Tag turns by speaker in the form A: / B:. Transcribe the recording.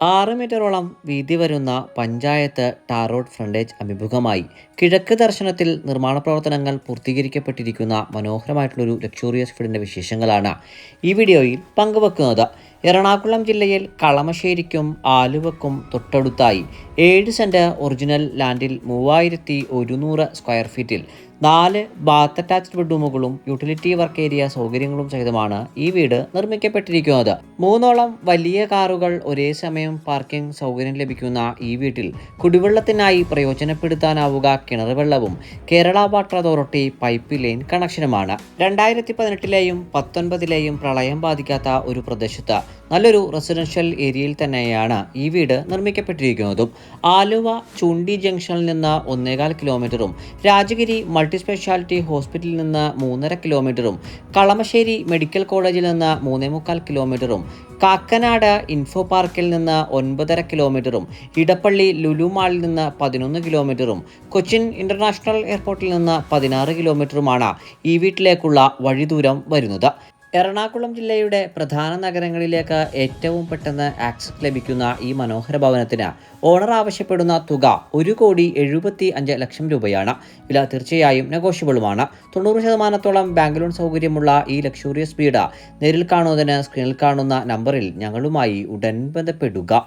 A: ആറ് മീറ്ററോളം വീതി വരുന്ന പഞ്ചായത്ത് ടാർ റോഡ് ഫ്രണ്ടേജ് അഭിമുഖമായി. കിഴക്ക് ദർശനത്തിൽ നിർമ്മാണ പ്രവർത്തനങ്ങൾ പൂർത്തീകരിക്കപ്പെട്ടിരിക്കുന്ന മനോഹരമായിട്ടുള്ളൊരു ലക്ഷൂറിയസ് ഫീഡിന്റെ വിശേഷങ്ങളാണ് ഈ വീഡിയോയിൽ പങ്കുവെക്കുന്നത്. എറണാകുളം ജില്ലയിൽ കളമശ്ശേരിക്കും ആലുവക്കും തൊട്ടടുത്തായി ഏഴ് സെന്റ് ഒറിജിനൽ ലാൻഡിൽ മൂവായിരത്തി ഒരുന്നൂറ് സ്ക്വയർ ഫീറ്റിൽ നാല് ബാത്ത് അറ്റാച്ച്ഡ് ബെഡ്റൂമുകളും യൂട്ടിലിറ്റി വർക്ക് ഏരിയ സൗകര്യങ്ങളും സഹിതമാണ് ഈ വീട് നിർമ്മിക്കപ്പെട്ടിരിക്കുന്നത്. മൂന്നോളം വലിയ കാറുകൾ ഒരേ സമയം പാർക്കിംഗ് സൗകര്യം ലഭിക്കുന്ന ഈ വീട്ടിൽ കുടിവെള്ളത്തിനായി പ്രയോജനപ്പെടുത്താനാവുക കിണർ വെള്ളവും Kerala water authority pipe line കണക്ഷനുമാണ് രണ്ടായിരത്തി പതിനെട്ടിലെയും പത്തൊൻപതിലെയും പ്രളയം ബാധിക്കാത്ത ഒരു പ്രദേശത്ത് നല്ലൊരു റെസിഡൻഷ്യൽ ഏരിയയിൽ തന്നെയാണ് ഈ വീട് നിർമ്മിക്കപ്പെട്ടിരിക്കുന്നതും. ആലുവ ചുണ്ടി ജംഗ്ഷനിൽ നിന്ന് ഒന്നേകാൽ കിലോമീറ്ററും രാജഗിരി മൾട്ടി സ്പെഷ്യാലിറ്റി ഹോസ്പിറ്റലിൽ നിന്ന് മൂന്നര കിലോമീറ്ററും കളമശ്ശേരി മെഡിക്കൽ കോളേജിൽ നിന്ന് മൂന്നേ മുക്കാൽ കിലോമീറ്ററും കാക്കനാട് ഇൻഫോ പാർക്കിൽ നിന്ന് ഒൻപതര കിലോമീറ്ററും ഇടപ്പള്ളി ലുലു മാളിൽ നിന്ന് പതിനൊന്ന് കിലോമീറ്ററും കൊച്ചിൻ ഇന്റർനാഷണൽ എയർപോർട്ടിൽ നിന്ന് പതിനാറ് കിലോമീറ്ററുമാണ് ഈ വീട്ടിലേക്കുള്ള വഴിദൂരം വരുന്നത്. എറണാകുളം ജില്ലയുടെ പ്രധാന നഗരങ്ങളിലേക്ക് ഏറ്റവും പെട്ടെന്ന് ആക്സസ് ലഭിക്കുന്ന ഈ മനോഹര ഭവനത്തിന് ഓണർ ആവശ്യപ്പെടുന്ന തുക ഒരു കോടി എഴുപത്തി അഞ്ച് ലക്ഷം രൂപയാണ്. വില തീർച്ചയായും നെഗോഷ്യബിളുമാണ് തൊണ്ണൂറ് ശതമാനത്തോളം ബാങ്ക് ലോൺ സൗകര്യമുള്ള ഈ ലക്ഷൂറിയസ് വീട് നേരിൽ കാണുന്നതിന് സ്ക്രീനിൽ കാണുന്ന നമ്പറിൽ ഞങ്ങളുമായി ഉടൻ ബന്ധപ്പെടുക.